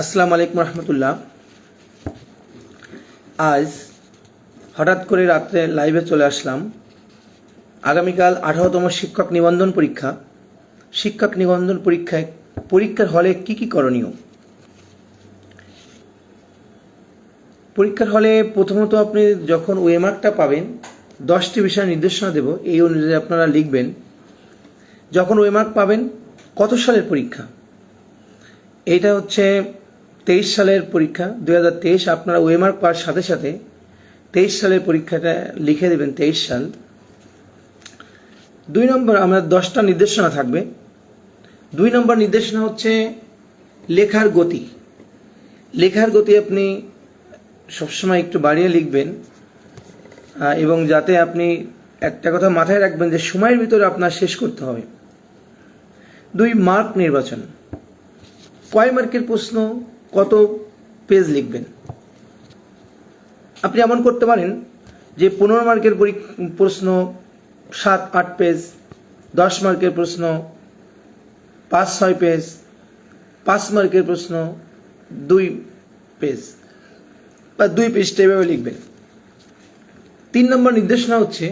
আসসালামু আলাইকুম রহমতুল্লাহ। আজ হঠাৎ করে রাত্রে লাইভে চলে আসলাম। আগামীকাল আঠারোতম শিক্ষক নিবন্ধন পরীক্ষা। শিক্ষক নিবন্ধন পরীক্ষায় পরীক্ষার হলে কি কি করণীয়? পরীক্ষার হলে প্রথমত আপনি যখন ওয়েমার্কটা পাবেন, দশটি বিষয় নির্দেশনা দেব। এই অনুযায়ী আপনারা লিখবেন, যখন ওয়েমার্ক পাবেন, কত সালের পরীক্ষা? এটা হচ্ছে তেইশ সালের পরীক্ষা দু হাজার তেইশ আপনারা ওয়েমার্ক পাওয়ার সাথে সাথে তেইশ সালের পরীক্ষাটা লিখে দেবেন তেইশ সাল। দুই নম্বর আমরা দশটা নির্দেশনা থাকবে। দুই নম্বর নির্দেশনা হচ্ছে লেখার গতি। লেখার গতি আপনি সবসময় একটু বাড়িয়ে লিখবেন এবং যাতে আপনি একটা কথা মাথায় রাখবেন যে সময়ের ভিতরে আপনার শেষ করতে হবে। দুই মার্ক নির্বাচন। কয় মার্কের প্রশ্ন? কত পেজ লিখবেন? আপনি এমন করতে পারেন যে পনেরো মার্কের প্রশ্ন, সাত, আট পেজ দশ মার্কের প্রশ্ন, পাঁচ, ছয় পেজ পাঁচ মার্কের প্রশ্ন, দুই পেজ বা দুই পেজটা এভাবে লিখবেন। তিন নম্বর নির্দেশনা হচ্ছে,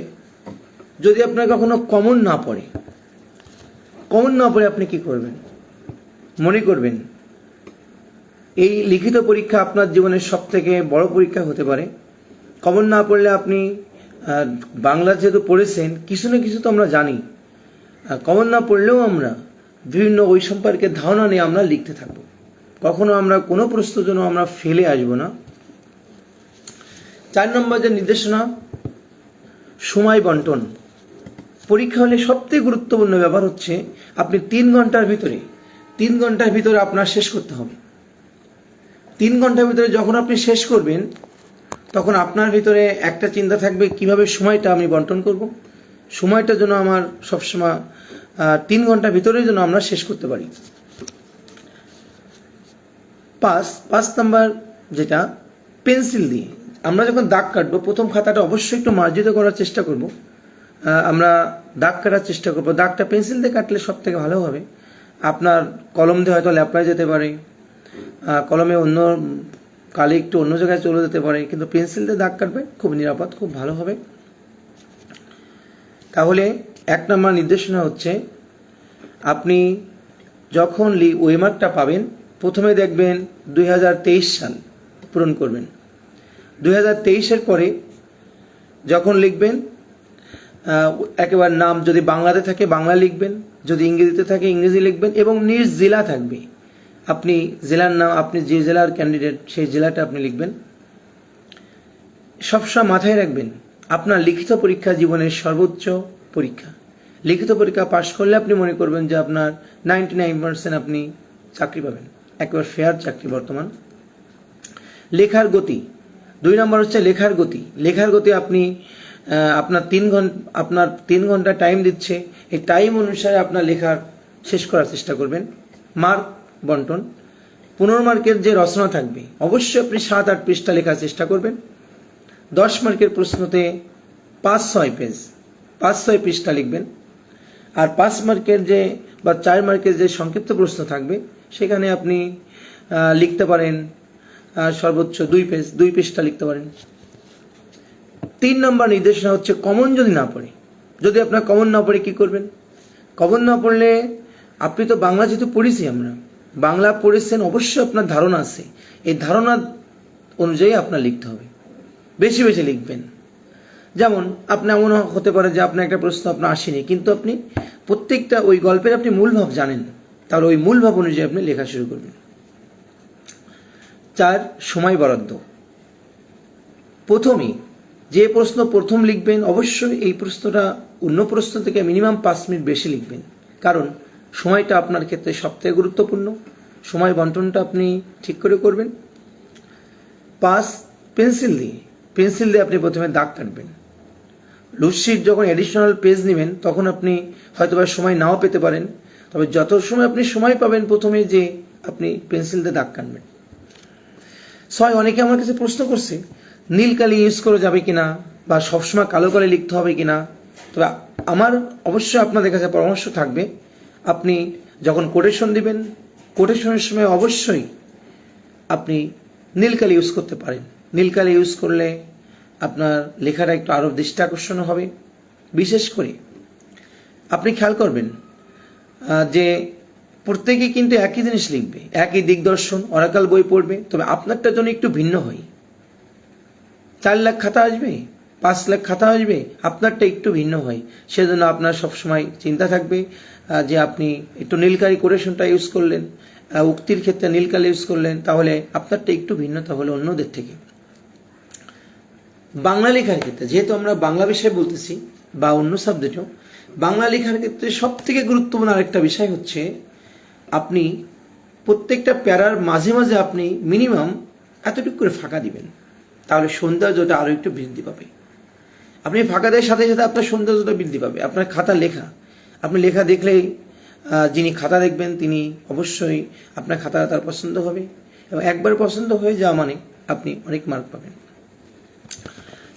যদি আপনার কখনো কমন না পড়ে কমন না পড়ে আপনি কি করবেন? মনে করবেন এই লিখিত পরীক্ষা আপনার জীবনের সব থেকে বড় পরীক্ষা হতে পারে। কমন না পড়লে আপনি বাংলা যেহেতু পড়েছেন, কিছু না কিছু তো আমরা জানি। কমন না পড়লেও আমরা বিভিন্ন ওই সম্পর্কে ধারণা নিয়ে আমরা লিখতে থাকব। কখনো আমরা কোনো প্রশ্নের জন্য আমরা ফেলে আসব না। চার নম্বর যে নির্দেশনা, সময় বন্টন। পরীক্ষা হলে সবথেকে গুরুত্বপূর্ণ ব্যাপার হচ্ছে, আপনি তিন ঘণ্টার ভিতরে, তিন ঘণ্টার ভিতরে আপনার শেষ করতে হবে। তিন ঘণ্টার ভিতরে যখন আপনি শেষ করবেন, তখন আপনার ভিতরে একটা চিন্তা থাকবে, কীভাবে সময়টা আমি বন্টন করব? সময়টা যেন আমার সবসময় তিন ঘণ্টার ভিতরে যেন আমরা শেষ করতে পারি। পাঁচ পাঁচ নাম্বার যেটা, পেন্সিল দিয়ে। আমরা যখন দাগ কাটবো, প্রথম খাতাটা অবশ্যই একটু মার্জিত করার চেষ্টা করব। আমরা দাগ কাটার চেষ্টা করব। দাগটা পেন্সিল দিয়ে কাটলে সব থেকে ভালো হবে। আপনার কলম দিয়ে হয়তো ল্যাপড়ায় যেতে পারে। কলমে অন্য কালি একটু অন্য জায়গায় চলে যেতে পারে, কিন্তু পেন্সিল দিয়ে দাগ কাটবে, খুব নিরাপদ, খুব ভালো হবে। তাহলে এক নম্বর নির্দেশনা হচ্ছে, আপনি যখন লি ওয়েমার্কটা পাবেন, প্রথমে দেখবেন দুই হাজার তেইশ সাল পূরণ করবেন। দুই হাজার পরে যখন লিখবেন একেবারে নাম যদি বাংলাতে থাকে বাংলা লিখবেন, যদি ইংরেজিতে থাকে, ইংরেজি লিখবেন এবং নিজ জেলা থাকবে। আপনি জেলার নাম, আপনি যে জেলার ক্যান্ডিডেট সেই জেলাটা আপনি লিখবেন। সবসময় মাথায় রাখবেন, আপনার লিখিত পরীক্ষা জীবনের সর্বোচ্চ পরীক্ষা। লিখিত পরীক্ষা পাশ করলে আপনি মনে করবেন যে আপনার নাইনটি নাইন পার্সেন্ট আপনি চাকরি পাবেন। একবার ফেয়ার চাকরি বর্তমান। লেখার গতি। দুই নম্বর হচ্ছে লেখার গতি। লেখার গতি আপনি আপনার তিন ঘণ্টা আপনার তিন ঘণ্টা টাইম দিচ্ছে। এই টাইম অনুসারে আপনার লেখার শেষ করার চেষ্টা করবেন। মার্ক বন্টন। পনেরো মার্কের যে রচনা থাকবে, অবশ্যই আপনি সাত আট পৃষ্ঠা লেখার চেষ্টা করবেন। দশ মার্কের প্রশ্নতে পাঁচ ছয় পেজ, পাঁচ ছয় পৃষ্ঠা লিখবেন। আর পাঁচ মার্কের যে বা চার মার্কের যে সংক্ষিপ্ত প্রশ্ন থাকবে, সেখানে আপনি লিখতে পারেন সর্বোচ্চ দুই পেজ, দুই পৃষ্ঠা লিখতে পারেন। তিন নম্বর নির্দেশনা হচ্ছে কমন যদি না পড়ে। যদি আপনার কমন না পড়ে কি করবেন? কমন না পড়লে, আপনি তো বাংলা যেহেতু পড়েছি আমরা বাংলা পড়েছেন, অবশ্যই আপনার ধারণা আছে। এই ধারণা অনুযায়ী আপনার লিখতে হবে। বেশি বেশি লিখবেন। যেমন, আপনি এমন হতে পারে যে আপনার একটা প্রশ্ন আপনার আসেনি, কিন্তু আপনি প্রত্যেকটা ওই গল্পের আপনি মূল ভাব জানেন। তাহলে ওই মূল ভাব অনুযায়ী আপনি লেখা শুরু করবেন। চার, সময় বরাদ্দ। প্রথমে যে প্রশ্ন প্রথম লিখবেন, অবশ্যই এই প্রশ্নটা অন্য প্রশ্ন থেকে মিনিমাম পাঁচ মিনিট বেশি লিখবেন। কারণ সময়টা আপনার ক্ষেত্রে সবথেকে গুরুত্বপূর্ণ। সময় বন্টনটা আপনি ঠিক করে করবেন। পাঁচ পেন্সিল দিয়ে পেন্সিল দিয়ে আপনি প্রথমে দাগ কাটবেন লুসির যখন অ্যাডিশনাল পেজ নেবেন, তখন আপনি হয়তো বা সময় নাও পেতে পারেন। তবে যত সময় আপনি সময় পাবেন প্রথমে যে আপনি পেন্সিল দিয়ে দাগ কাটবেন ছয় অনেকে আমার কাছে প্রশ্ন করছে, নীল কালি ইউজ করা যাবে কিনা বা সবসময় কালো কালি লিখতে হবে কিনা? তবে আমার অবশ্যই আপনাদের কাছে পরামর্শ থাকবে আপনি যখন কোটেশন দিবেন কোটেশনের সময় অবশ্যই আপনি নীলকালি ইউজ করতে পারেন। নীলকালি ইউজ করলে আপনার লেখাটা একটু আরও দৃষ্টি আকর্ষণ হবে। বিশেষ করে আপনি খেয়াল করবেন যে প্রত্যেকে কিন্তু একই জিনিস লিখবে, একই দিগদর্শন অরাকাল বই পড়বে, তবে আপনারটা জন্য একটু ভিন্ন হয়। চার লাখ খাতা আসবে? পাঁচ লাখ খাতা আসবে, আপনারটা একটু ভিন্ন হয়। সেজন্য আপনার সবসময় চিন্তা থাকবে যে আপনি একটু নীলকালি কোরেশনটা ইউজ করলেন উক্তির ক্ষেত্রে নীলকালি ইউজ করলেন, তাহলে আপনারটা একটু ভিন্নতা হলে অন্যদের থেকে। বাংলা লেখার ক্ষেত্রে, যেহেতু আমরা বাংলা বিষয়ে বলতেছি, বা অন্য সাবজেক্টেও বাংলা লেখার ক্ষেত্রে সব থেকে গুরুত্বপূর্ণ আরেকটা বিষয় হচ্ছে, আপনি প্রত্যেকটা প্যারার মাঝে মাঝে আপনি মিনিমাম এতটুকু করে ফাঁকা দিবেন। তাহলে সৌন্দর্যটা আরও একটু বৃদ্ধি পাবে। আপনি ফাঁকা দেওয়ার সাথে সাথে আপনার সৌন্দর্যটা বৃদ্ধি পাবে। আপনার খাতা লেখা। আপনি লেখা দেখলেই যিনি খাতা দেখবেন, তিনি অবশ্যই আপনার খাতা তার পছন্দ হবে এবং একবার পছন্দ হয়ে যাওয়া মানে আপনি অনেক মার্ক পাবেন।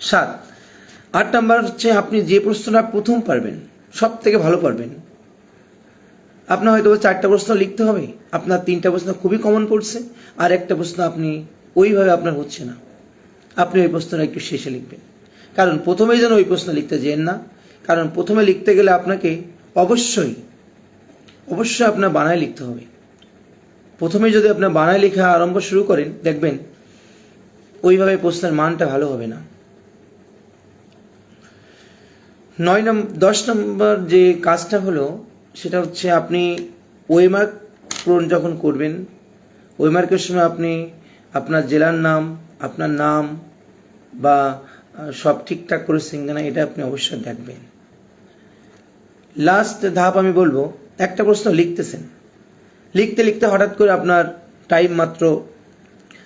সাত, আট নাম্বার হচ্ছে আপনি যে প্রশ্নটা প্রথম পারবেন সব থেকে ভালো পারবেন। আপনার হয়তো চারটা প্রশ্ন লিখতে হবে, আপনার তিনটা প্রশ্ন খুবই কমন পড়ছে, আর একটা প্রশ্ন আপনি ওইভাবে আপনার হচ্ছে না। আপনি ওই প্রশ্নটা একটু শেষে লিখবেন। কারণ প্রথমেই যেন ওই প্রশ্ন লিখতে যেন না, কারণ প্রথমে লিখতে গেলে আপনাকে অবশ্যই অবশ্যই আপনার বানায় লিখতে হবে। প্রথমে যদি আপনার বানায় লেখা আরম্ভ শুরু করেন, দেখবেন ওইভাবে প্রশ্নের মানটা ভালো হবে না। নয় নম্বর দশ নম্বর যে কাজটা হলো, সেটা হচ্ছে আপনি ওয়েমার্ক পূরণ যখন করবেন, ওয়েমার্কের সময় আপনি আপনার জেলার নাম, আপনার নাম বা সব ঠিকঠাক করেছেন কিনা এটা আপনি অবশ্যই দেখবেন। লাস্ট ধাপ আমি বলব, একটা প্রশ্ন লিখতেছেন। লিখতে লিখতে হঠাৎ করে আপনার টাইম মাত্র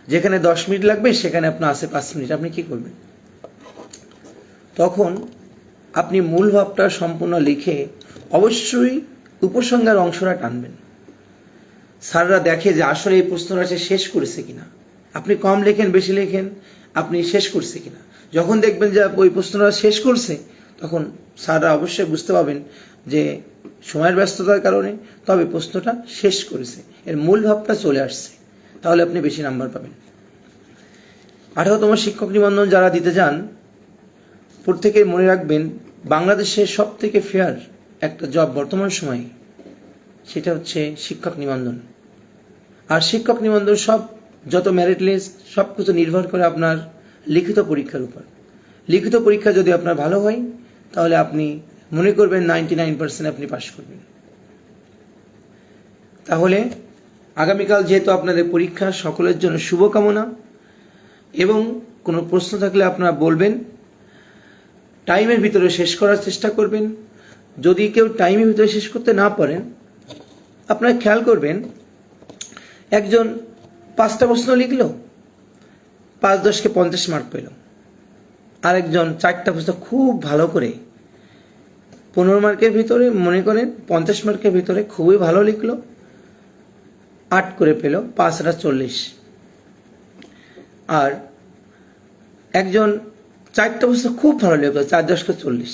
যেখানে দশ মিনিট লাগবে, সেখানে আপনার আসে পাঁচ মিনিট। আপনি কি করবেন? তখন আপনি মূল ভাবটা সম্পূর্ণ লিখে অবশ্যই উপসংহার অংশটা টানবেন। স্যাররা দেখে যে আসলে এই প্রশ্নটা সে শেষ করেছে কিনা। আপনি কম লেখেন, বেশি লেখেন, আপনি শেষ করছে কিনা। যখন দেখবেন যে ওই প্রশ্নটা শেষ করছে, তখন স্যাররা অবশ্যই বুঝতে পারবেন যে সময়ের ব্যস্ততার কারণে তবে প্রশ্নটা শেষ করেছে, এর মূল ভাবটা চলে আসছে। তাহলে আপনি বেশি নাম্বার পাবেন। আঠারোতম শিক্ষক নিবন্ধন যারা দিতে যান প্রত্যেকে মনে রাখবেন বাংলাদেশের সব থেকে ফেয়ার একটা জব বর্তমান সময়ে সেটা হচ্ছে শিক্ষক নিবন্ধন। আর শিক্ষক নিবন্ধন সব যত মেরিট লিস্ট সব কিছু নির্ভর করে আপনার লিখিত পরীক্ষার উপর। লিখিত পরীক্ষা যদি আপনার ভালো হয়, তাহলে আপনি মনে করবেন নাইনটি নাইন পার্সেন্ট আপনি পাশ করবেন। তাহলে আগামীকাল যেহেতু আপনাদের পরীক্ষা, সকলের জন্য শুভকামনা। এবং কোনো প্রশ্ন থাকলে আপনারা বলবেন। টাইমের ভিতরে শেষ করার চেষ্টা করবেন। যদি কেউ টাইমের ভিতরে শেষ করতে না পারেন, আপনারা খেয়াল করবেন, একজন পাঁচটা প্রশ্ন লিখলো। পাঁচ দশকে পঞ্চাশ মার্ক পেল। আরেকজন চারটা প্রশ্ন খুব ভালো করে, পনেরো মার্কের ভিতরে মনে করেন পঞ্চাশ মার্কের ভিতরে খুবই ভালো লিখলো, আট করে পেল, পাঁচ আটা চল্লিশ। আর একজন চারটা প্রশ্ন খুব ভালো লিখলো, চার দশকে চল্লিশ।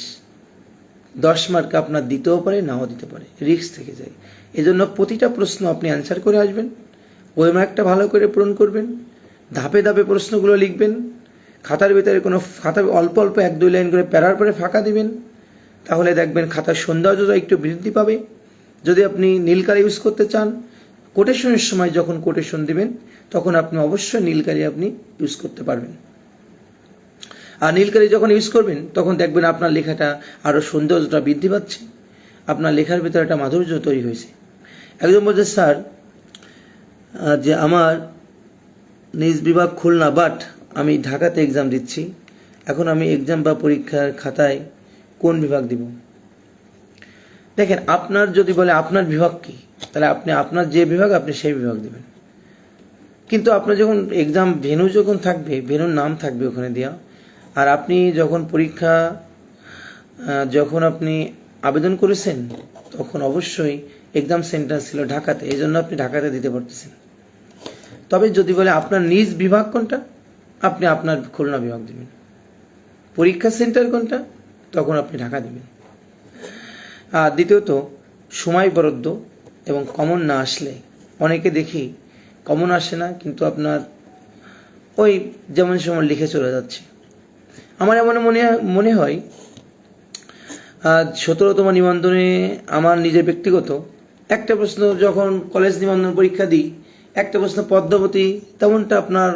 দশ মার্ক আপনার দিতেও পারে, নাও দিতে পারে রিস্ক থেকে যায়। এজন্য প্রতিটা প্রশ্ন আপনি অ্যান্সার করে আসবেন ওই মার্কটা ভালো করে পূরণ করবেন ধাপে ধাপে প্রশ্নগুলো লিখবেন, খাতার ভিতরে কোনো খাতা অল্প অল্প এক দুই লাইন করে প্যারার পরে ফাঁকা দিবেন, তাহলে দেখবেন খাতার সৌন্দর্যটা একটু বৃদ্ধি পাবে। যদি আপনি নীলকালি ইউজ করতে চান কোটেশনের সময় যখন কোটেশন দিবেন, তখন আপনি অবশ্যই নীলকালি আপনি ইউজ করতে পারবেন। আর নীলকালি যখন ইউজ করবেন, তখন দেখবেন আপনার লেখাটা আরও সৌন্দর্যটা বৃদ্ধি পাচ্ছে, আপনার লেখার ভিতরে একটা মাধুর্য তৈরি হয়েছে। একজন বলছে, স্যার যে আমার নিজ বিভাগ খুলনা বাট আমি ঢাকাতে এক্সাম দিচ্ছি। এখন আমি এক্সাম বা পরীক্ষার খাতায় কোন বিভাগ দিব? দেখেন, আপনার যদি বলে আপনার বিভাগ কি, তাহলে আপনি আপনার যে বিভাগ, আপনি সেই বিভাগ দেবেন। কিন্তু আপনার যখন এক্সাম ভেনু যখন থাকবে ভেনুর নাম থাকবে ওখানে দেওয়া আর আপনি যখন পরীক্ষা যখন আপনি আবেদন করেছেন, তখন অবশ্যই এক্সাম সেন্টার ছিল ঢাকাতে, এই জন্য আপনি ঢাকাতে দিতে পারতেছেন। তবে যদি বলে আপনার নিজ বিভাগ কোনটা? আপনি আপনার খুলনা বিভাগ দেবেন। পরীক্ষা সেন্টার কোনটা? তখন আপনি ঢাকা দেবেন। আর দ্বিতীয়ত, সময় বরাদ্দ এবং কমন না আসলে, অনেকে দেখি কমন আসে না, কিন্তু আপনার ওই যেমন সময় লিখে চলে যাচ্ছে। আমার এমন মনে মনে হয় সতেরোতম নিবন্ধনে আমার নিজের ব্যক্তিগত একটা প্রশ্ন, যখন কলেজ নিবন্ধন পরীক্ষা দিই একটা প্রশ্ন, পদ্মাবতী, তেমনটা আপনার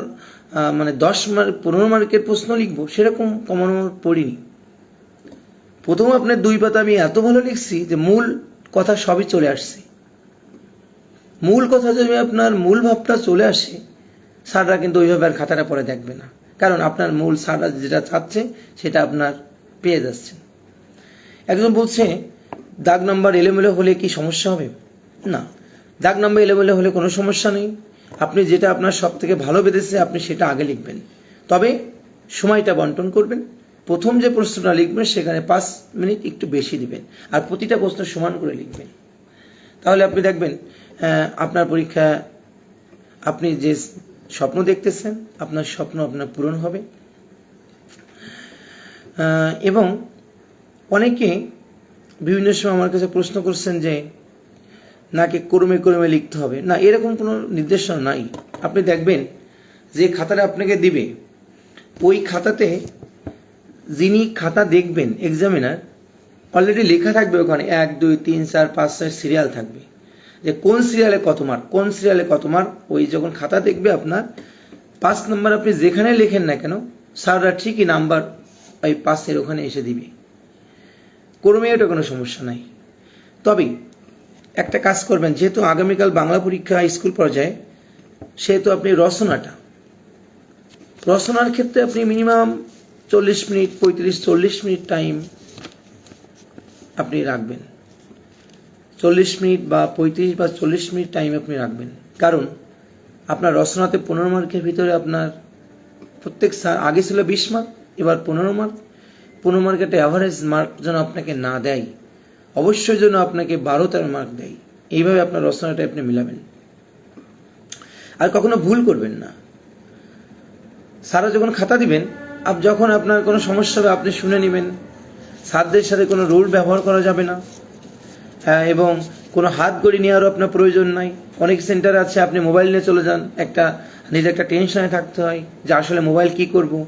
মানে দশ মার্ক পনেরো মার্কের প্রশ্ন লিখব, সেরকম কমানো পড়িনি। প্রথম আপনার দুই পাতা আমি এত ভালো লিখছি যে মূল কথা সবই চলে আসছে। মূল কথা যদি আপনার মূল ভাবটা চলে আসে, স্যাররা কিন্তু ওইভাবে আর খাতাটা পরে দেখবে না। কারণ আপনার মূল স্যাররা যেটা চাচ্ছে, সেটা আপনার পেয়ে যাচ্ছেন একজন বলছে, দাগ নাম্বার এলোমেলো হলে কি সমস্যা হবে? না। দাগ নাম্বার এলোমেলো হলে কোনো সমস্যা নেই। আপনি যেটা আপনার সব থেকে ভালো বেঁধেছে, আপনি সেটা আগে লিখবেন। তবে সময়টা বন্টন করবেন। প্রথম যে প্রশ্নটা লিখবেন, সেখানে পাঁচ মিনিট একটু বেশি দিবেন। আর প্রতিটা প্রশ্ন সমান করে লিখবেন। তাহলে আপনি দেখবেন আপনার পরীক্ষা, আপনি যে স্বপ্ন দেখতেছেন, আপনার স্বপ্ন আপনার পূরণ হবে। এবং অনেকে বিভিন্ন সময় আমার কাছে প্রশ্ন করছেন যে নাকি কর্মে কর্মে লিখতে হবে? না, এরকম কোনো নির্দেশনা নাই। আপনি দেখবেন যে খাতাটা আপনাকে দিবে, ওই খাতাতে যিনি খাতা দেখবেন এক্সামিনার অলরেডি লেখা থাকবে ওখানে, এক, দুই, তিন, চার, পাঁচ, ছয় সিরিয়াল থাকবে। যে কোন সিরিয়ালে কত মার্ক কোন সিরিয়ালে কত মার্ক ওই যখন খাতা দেখবে আপনার, পাঁচ নম্বর আপনি যেখানে লেখেন না কেন, স্যাররা ঠিকই নাম্বার ওই পাশের ওখানে এসে দিবে। কর্মে এটা কোনো সমস্যা নাই। তবে একটা কাজ করবেন, যেহেতু আগামীকাল বাংলা পরীক্ষা স্কুল পর্যায়ে, সেহেতু আপনি রচনাটা রচনার ক্ষেত্রে আপনি মিনিমাম চল্লিশ মিনিট, পঁয়ত্রিশ, চল্লিশ মিনিট টাইম আপনি রাখবেন। চল্লিশ মিনিট বা পঁয়ত্রিশ বা চল্লিশ মিনিট টাইম আপনি রাখবেন। কারণ, আপনার রচনাতে পনেরো মার্কের ভিতরে আপনার প্রত্যেক সা- আগে ছিল বিশ মার্ক এবার পনেরো মার্ক পনেরো মার্ক একটা অ্যাভারেজ মার্ক যেন আপনাকে না দেয়। অবশ্যই যেন আপনাকে বারো তেরো মার্ক দেয়। এইভাবে আপনার রচনাটা আপনি মিলাবেন। আর কখনো ভুল করবেন না। সারা যখন খাতা দিবেন আপ যখন আপনার কোনো সমস্যা হবে আপনি শুনে নেবেন। স্যারদের সাথে কোনো রুল ব্যবহার করা যাবে না। হ্যাঁ, এবং কোনো হাত গড়ি নেওয়ারও আপনার প্রয়োজন নাই। অনেক সেন্টার আছে আপনি মোবাইল নিয়ে চলে যান। একটা নিজে একটা টেনশনে থাকতে হয় যে আসলে মোবাইল কি করব।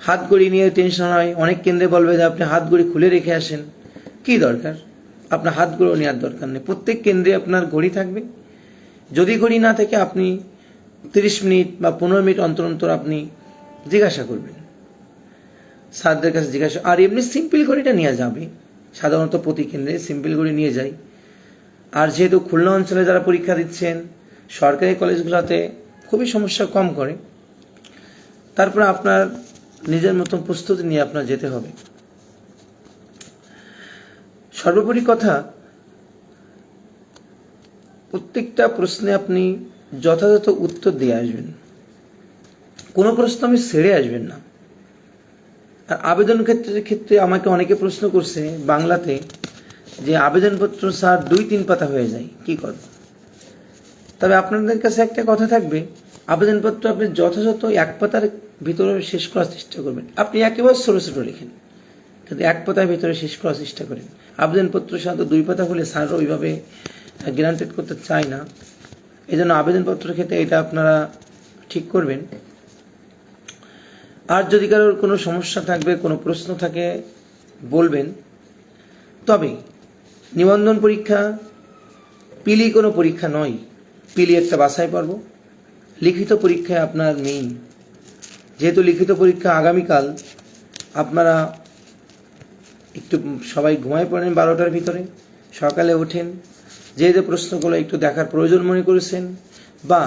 হাত গড়ি নিয়ে টেনশন হয়। অনেক কেন্দ্রে বলবে যে আপনি হাত গড়ি খুলে রেখে আসেন। কি দরকার? আপনার হাত গড়ি নেওয়ার দরকার নেই। প্রত্যেক কেন্দ্রে আপনার ঘড়ি থাকবে। যদি ঘড়ি না থাকে, আপনি তিরিশ মিনিট বা পনেরো মিনিট অন্তর অন্তর আপনি জিজ্ঞাসা করবেন। স্যারদের কাছে জিজ্ঞাসা আর এমনি সিম্পল ঘড়িটা নেওয়া যাবে। সাধারণত প্রতি কেন্দ্রে সিম্পল ঘড়ি নিয়ে যাই। আর যেহেতু খুলনা অঞ্চলে যারা পরীক্ষা দিচ্ছেন, সরকারি কলেজগুলোতে খুবই সমস্যা কম করে। তারপর আপনার নিজের মতন প্রস্তুতি নিয়ে আপনার যেতে হবে। সর্বোপরি কথা, প্রত্যেকটা প্রশ্নে আপনি যথাযথ উত্তর দিয়ে আসবেন। কোনো প্রশ্ন আমি ছেড়ে আসবেন না। আর আবেদন ক্ষেত্রে ক্ষেত্রে আমাকে অনেকে প্রশ্ন করছে বাংলাতে যে আবেদনপত্র স্যার দুই তিন পাতা হয়ে যায়, কি করব তবে আপনাদের কাছে একটা কথা থাকবে, আবেদনপত্র আপনি যথাযথ এক পাতার ভিতরে শেষ করার চেষ্টা করবেন। আপনি একেবারে ছোটো ছোটো লিখেন, কিন্তু এক পাতার ভিতরে শেষ করার চেষ্টা করেন। আবেদনপত্র সাধারণত দুই পাতা হলে স্যার ওইভাবে গ্রান্টেড করতে চায় না। এই জন্য আবেদনপত্রের ক্ষেত্রে এটা আপনারা ঠিক করবেন। আর যদি কারোর কোনো সমস্যা থাকবে, কোনো প্রশ্ন থাকে, বলবেন। তবে নিবন্ধন পরীক্ষা, পিলি কোনো পরীক্ষা নয়। পিলি একটা বাসায় পর্ব। লিখিত পরীক্ষায় আপনার মেইন যেহেতু লিখিত পরীক্ষা আগামীকাল, আপনারা একটু সবাই ঘুমায় পড়েন বারোটার ভিতরে, সকালে ওঠেন, যে যে প্রশ্নগুলো একটু দেখার প্রয়োজন মনে করেছেন, বা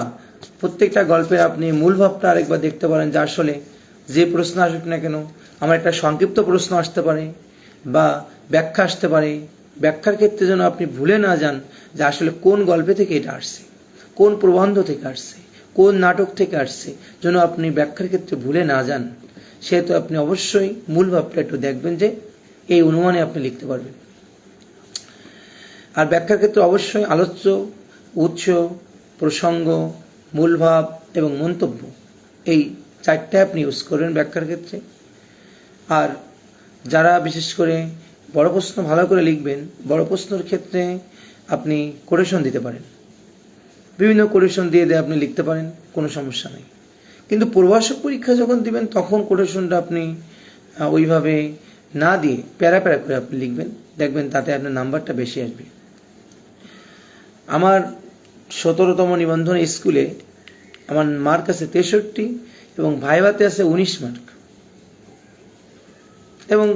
প্রত্যেকটা গল্পের আপনি মূল ভাবটা আরেকবার দেখতে পারেন যে আসলে যে প্রশ্ন আসুক না কেন, আমার একটা সংক্ষিপ্ত প্রশ্ন আসতে পারে, বা ব্যাখ্যা আসতে পারে। ব্যাখ্যার ক্ষেত্রে যেন আপনি ভুলে না যান যে আসলে কোন গল্পে থেকে এটা আসছে, কোন প্রবন্ধ থেকে আসছে, কোন নাটক থেকে আসছে, যেন আপনি ব্যাখ্যার ক্ষেত্রে ভুলে না যান। সেহেতু আপনি অবশ্যই মূল ভাবটা একটু দেখবেন যে এই অনুমানে আপনি লিখতে পারবেন। আর ব্যাখ্যার ক্ষেত্রে অবশ্যই আলোচ্য উৎস প্রসঙ্গ, মূলভাব এবং মন্তব্য এই চারটে আপনি ইউজ করবেন ব্যাখ্যার ক্ষেত্রে। আর যারা বিশেষ করে বড় প্রশ্ন ভালো করে লিখবেন, বড় প্রশ্নের ক্ষেত্রে আপনি কোটেশন দিতে পারেন। বিভিন্ন কোটেশন দিয়ে দিয়ে আপনি লিখতে পারেন, কোনো সমস্যা নেই। কিন্তু পূর্বাসক পরীক্ষা যখন দিবেন, তখন কোটেশনটা আপনি ওইভাবে না দিয়ে প্যারা প্যারা করে আপনি লিখবেন। দেখবেন তাতে আপনার নাম্বারটা বেশি আসবে। আমার সতেরোতম নিবন্ধন স্কুলে আমার মার্ক আছে তেষট্টি এবং ভাইভাতে আছে উনিশ মার্ক। এবং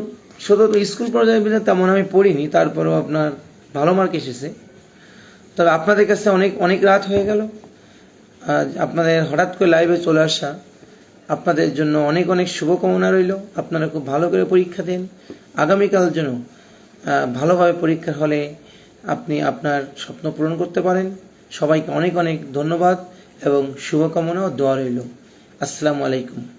সতত স্কুল পর্যায়ে তেমন আমি পড়িনি, তারপরেও আপনার ভালো মার্ক এসেছে। তবে আপনাদের কাছে অনেক অনেক রাত হয়ে গেল। আপনাদের হঠাৎ করে লাইভে চলে আসা আপনাদের জন্য অনেক অনেক শুভকামনা রইল। আপনারা খুব ভালো করে পরীক্ষা দেন। আগামীকাল যেন ভালোভাবে পরীক্ষার হলে আপনি আপনার স্বপ্ন পূরণ করতে পারেন। সবাইকে অনেক অনেক ধন্যবাদ এবং শুভকামনা ও দোয়া রইল। আসসালামু আলাইকুম।